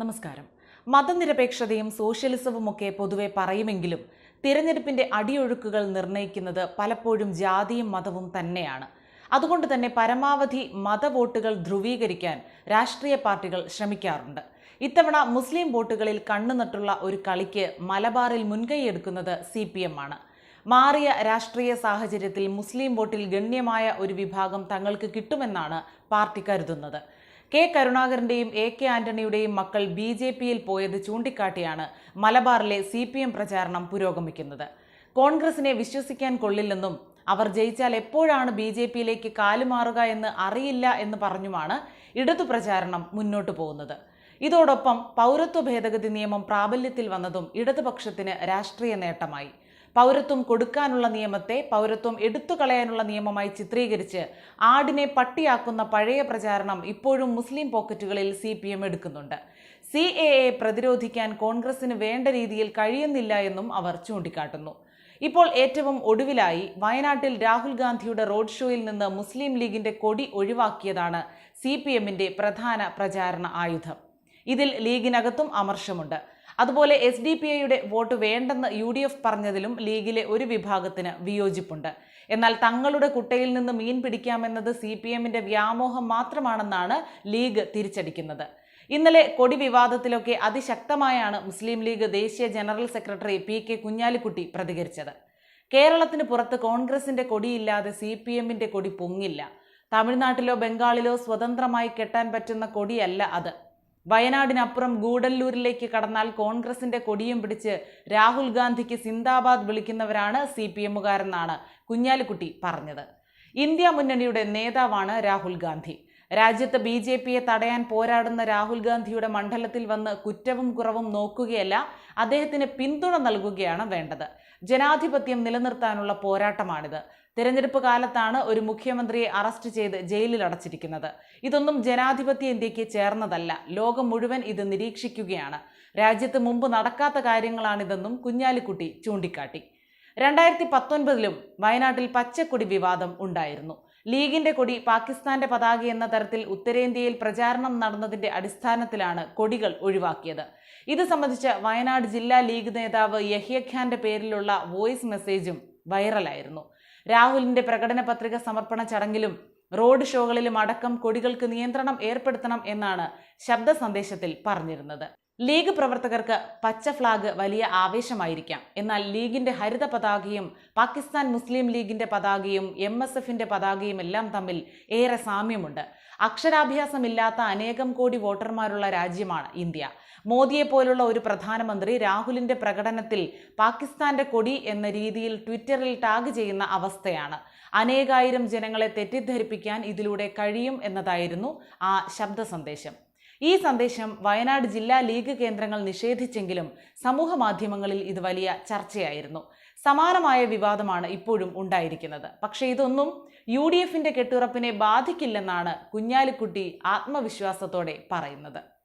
നമസ്കാരം. മതനിരപേക്ഷതയും സോഷ്യലിസവും ഒക്കെ പൊതുവെ പറയുമെങ്കിലും തിരഞ്ഞെടുപ്പിന്റെ അടിയൊഴുക്കുകൾ നിർണയിക്കുന്നത് പലപ്പോഴും ജാതിയും മതവും തന്നെയാണ്. അതുകൊണ്ട് തന്നെ പരമാവധി മതവോട്ടുകൾ ധ്രുവീകരിക്കാൻ രാഷ്ട്രീയ പാർട്ടികൾ ശ്രമിക്കാറുണ്ട്. ഇത്തവണ മുസ്ലിം വോട്ടുകളിൽ കണ്ണുനട്ടുള്ള ഒരു കളിക്ക് മലബാറിൽ മുൻകൈയെടുക്കുന്നത് സി പി എം ആണ് മാറിയ രാഷ്ട്രീയ സാഹചര്യത്തിൽ മുസ്ലിം വോട്ടിൽ ഗണ്യമായ ഒരു വിഭാഗം തങ്ങൾക്ക് കിട്ടുമെന്നാണ് പാർട്ടി കരുതുന്നത്. കെ കരുണാകരന്റെയും എ കെ ആന്റണിയുടെയും മക്കൾ ബി ജെ പിയിൽ പോയത് ചൂണ്ടിക്കാട്ടിയാണ് മലബാറിലെ സി പി എം പ്രചാരണം പുരോഗമിക്കുന്നത്. കോൺഗ്രസിനെ വിശ്വസിക്കാൻ കൊള്ളില്ലെന്നും അവർ ജയിച്ചാൽ എപ്പോഴാണ് ബി ജെ പിയിലേക്ക് കാലുമാറുക എന്ന് അറിയില്ല എന്ന് പറഞ്ഞുമാണ് ഇടതു പ്രചാരണം മുന്നോട്ടു പോകുന്നത്. ഇതോടൊപ്പം പൗരത്വ ഭേദഗതി നിയമം പ്രാബല്യത്തിൽ വന്നതും ഇടതുപക്ഷത്തിന് രാഷ്ട്രീയ നേട്ടമായി. പൗരത്വം കൊടുക്കാനുള്ള നിയമത്തെ പൗരത്വം എടുത്തു കളയാനുള്ള നിയമമായി ചിത്രീകരിച്ച് ആടിനെ പട്ടിയാക്കുന്ന പഴയ പ്രചാരണം ഇപ്പോഴും മുസ്ലിം പോക്കറ്റുകളിൽ സി പി എം എടുക്കുന്നുണ്ട്. സി എ എ പ്രതിരോധിക്കാൻ കോൺഗ്രസിന് വേണ്ട രീതിയിൽ കഴിയുന്നില്ല എന്നും അവർ ചൂണ്ടിക്കാട്ടുന്നു. ഇപ്പോൾ ഏറ്റവും ഒടുവിലായി വയനാട്ടിൽ രാഹുൽ ഗാന്ധിയുടെ റോഡ് ഷോയിൽ നിന്ന് മുസ്ലിം ലീഗിന്റെ കൊടി ഒഴിവാക്കിയതാണ് സി പി എമ്മിന്റെ പ്രധാന പ്രചാരണ ആയുധം. ഇതിൽ ലീഗിനകത്തും അമർഷമുണ്ട്. അതുപോലെ എസ് ഡി പി ഐയുടെ വോട്ട് വേണ്ടെന്ന് യു ഡി എഫ് പറഞ്ഞതിലും ലീഗിലെ ഒരു വിഭാഗത്തിന് വിയോജിപ്പുണ്ട്. എന്നാൽ തങ്ങളുടെ കുട്ടയിൽ നിന്ന് മീൻ പിടിക്കാമെന്നത് സി പി എമ്മിന്റെ വ്യാമോഹം മാത്രമാണെന്നാണ് ലീഗ് തിരിച്ചടിക്കുന്നത്. ഇന്നലെ കൊടി വിവാദത്തിലൊക്കെ അതിശക്തമായാണ് മുസ്ലിം ലീഗ് ദേശീയ general secretary P K Kunhalikutty പ്രതികരിച്ചത്. കേരളത്തിന് പുറത്ത് കോൺഗ്രസിന്റെ കൊടിയില്ലാതെ സി പി എമ്മിന്റെ കൊടി പൊങ്ങില്ല. തമിഴ്നാട്ടിലോ ബംഗാളിലോ സ്വതന്ത്രമായി കെട്ടാൻ പറ്റുന്ന കൊടിയല്ല അത്. വയനാടിനപ്പുറം ഗൂഡല്ലൂരിലേക്ക് കടന്നാൽ കോൺഗ്രസിന്റെ കൊടിയും പിടിച്ച് രാഹുൽ ഗാന്ധിക്ക് സിന്ദാബാദ് വിളിക്കുന്നവരാണ് സി പി എമ്മുകാരെന്നാണ് കുഞ്ഞാലിക്കുട്ടി പറഞ്ഞത്. ഇന്ത്യ മുന്നണിയുടെ നേതാവാണ് രാഹുൽ ഗാന്ധി. രാജ്യത്ത് ബി ജെ പിയെ തടയാൻ പോരാടുന്ന രാഹുൽ ഗാന്ധിയുടെ മണ്ഡലത്തിൽ വന്ന് കുറ്റവും കുറവും നോക്കുകയല്ല അദ്ദേഹത്തിന് പിന്തുണ നൽകുകയാണ് വേണ്ടത്. ജനാധിപത്യം നിലനിർത്താനുള്ള പോരാട്ടമാണിത്. തിരഞ്ഞെടുപ്പ് കാലത്താണ് ഒരു മുഖ്യമന്ത്രിയെ അറസ്റ്റ് ചെയ്ത് ജയിലിൽ അടച്ചിരിക്കുന്നത്. ഇതൊന്നും ജനാധിപത്യ ഇന്ത്യയ്ക്ക് ചേർന്നതല്ല. ലോകം മുഴുവൻ ഇത് നിരീക്ഷിക്കുകയാണ്. രാജ്യത്ത് മുമ്പ് നടക്കാത്ത കാര്യങ്ങളാണിതെന്നും കുഞ്ഞാലിക്കുട്ടി ചൂണ്ടിക്കാട്ടി. രണ്ടായിരത്തി പത്തൊൻപതിലും വയനാട്ടിൽ പച്ചക്കൊടി വിവാദം ഉണ്ടായിരുന്നു. ലീഗിന്റെ കൊടി പാകിസ്ഥാന്റെ പതാക എന്ന തരത്തിൽ ഉത്തരേന്ത്യയിൽ പ്രചാരണം നടന്നതിന്റെ അടിസ്ഥാനത്തിലാണ് കൊടികൾ ഒഴിവാക്കിയത്. ഇത് സംബന്ധിച്ച് വയനാട് ജില്ലാ ലീഗ് നേതാവ് യഹിയ ഖാന്റെ പേരിലുള്ള വോയിസ് മെസ്സേജും വൈറലായിരുന്നു. രാഹുലിന്റെ പ്രകടന പത്രിക സമർപ്പണ ചടങ്ങിലും റോഡ് ഷോകളിലും അടക്കം കൊടികൾക്ക് നിയന്ത്രണം ഏർപ്പെടുത്തണം എന്നാണ് ശബ്ദ സന്ദേശത്തിൽ പറഞ്ഞിരുന്നത്. ലീഗ് പ്രവർത്തകർക്ക് പച്ച ഫ്ലാഗ് വലിയ ആവേശമായിരിക്കാം. എന്നാൽ ലീഗിന്റെ ഹരിത പതാകയും പാകിസ്ഥാൻ മുസ്ലിം ലീഗിന്റെ പതാകയും എം എസ് എഫിന്റെ പതാകയും എല്ലാം തമ്മിൽ ഏറെ സാമ്യമുണ്ട്. അക്ഷരാഭ്യാസമില്ലാത്ത അനേകം കോടി വോട്ടർമാരുള്ള രാജ്യമാണ് ഇന്ത്യ. മോദിയെ പോലുള്ള ഒരു പ്രധാനമന്ത്രി രാഹുലിന്റെ പ്രകടനത്തിൽ പാകിസ്ഥാന്റെ കൊടി എന്ന രീതിയിൽ ട്വിറ്ററിൽ ടാഗ് ചെയ്യുന്ന അവസ്ഥയാണ്. അനേകായിരം ജനങ്ങളെ തെറ്റിദ്ധരിപ്പിക്കാൻ ഇതിലൂടെ കഴിയും എന്നതായിരുന്നു ആ ശബ്ദ സന്ദേശം ഈ സന്ദേശം വയനാട് ജില്ലാ ലീഗ് കേന്ദ്രങ്ങൾ നിഷേധിച്ചെങ്കിലും സമൂഹ മാധ്യമങ്ങളിൽ ഇത് വലിയ ചർച്ചയായിരുന്നു. സമാനമായ വിവാദമാണ് ഇപ്പോഴും ഉണ്ടായിരിക്കുന്നത്. പക്ഷേ ഇതൊന്നും യു ഡി എഫിന്റെ കെട്ടുറപ്പിനെ ബാധിക്കില്ലെന്നാണ് കുഞ്ഞാലിക്കുട്ടി ആത്മവിശ്വാസത്തോടെ പറയുന്നത്.